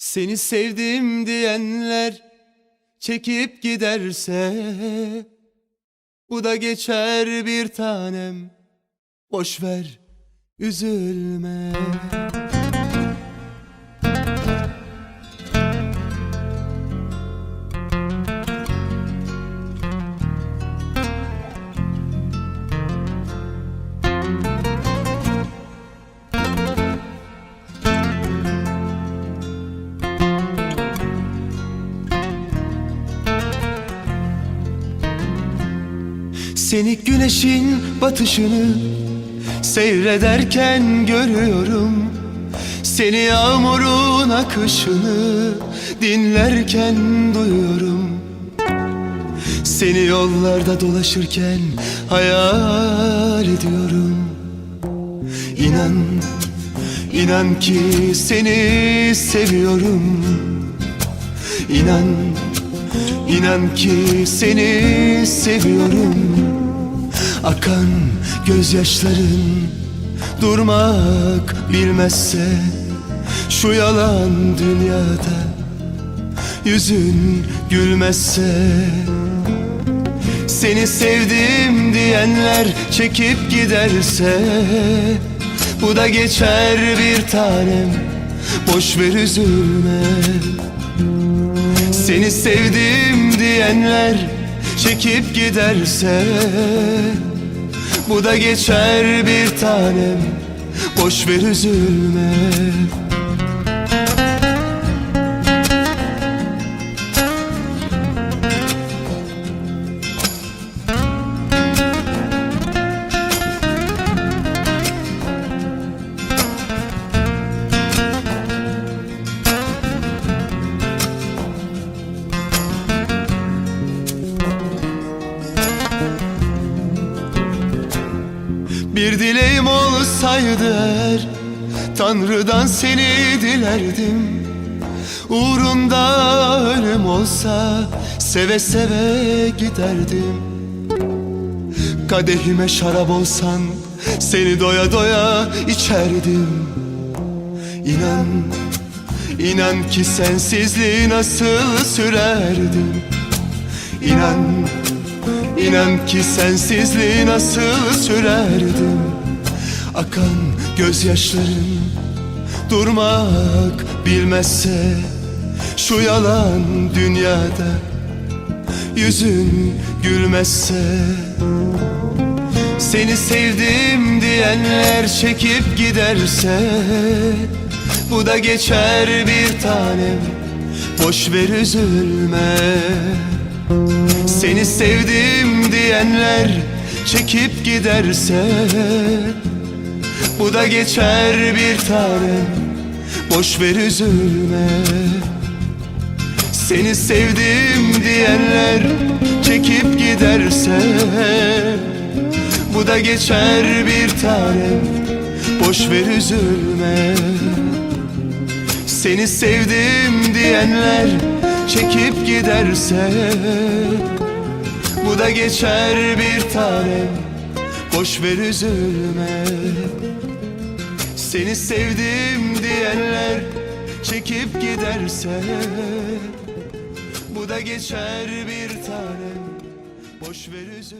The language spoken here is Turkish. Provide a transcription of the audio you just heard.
Seni sevdim diyenler çekip giderse bu da geçer bir tanem boş ver üzülme. Seni güneşin batışını seyrederken görüyorum. Seni yağmurun akışını dinlerken duyuyorum. Seni yollarda dolaşırken hayal ediyorum. İnan, inan ki seni seviyorum. İnan, inan ki seni seviyorum Akan gözyaşların durmak bilmezse Şu yalan dünyada yüzün gülmezse Seni sevdim diyenler çekip giderse Bu da geçer bir tanem. Boş ver üzülme. Seni sevdim diyenler çekip giderse Bu da geçer bir tanem. Boş ver üzülme Bir dileğim olsaydı eğer Tanrı'dan seni dilerdim. Uğrunda ölüm olsa Seve seve giderdim. Kadehime şarap olsan Seni doya doya içerdim. İnan, inan ki sensizliği nasıl sürerdim. İnan, İnan ki sensizliği nasıl sürerdim. Akan gözyaşların durmak bilmezse Şu yalan dünyada yüzün gülmezse. Seni sevdim diyenler çekip giderse Bu da geçer bir tanem. Boş ver üzülme seni sevdim diyenler çekip giderse Bu da geçer bir tanem boş ver üzülme. Seni sevdim diyenler çekip giderse Bu da geçer bir tanem boş ver üzülme. Seni sevdim diyenler çekip giderse Bu da geçer bir tanem boş ver üzülme. Seni sevdim diyenler çekip giderse Bu da geçer bir tanem boş ver üzülme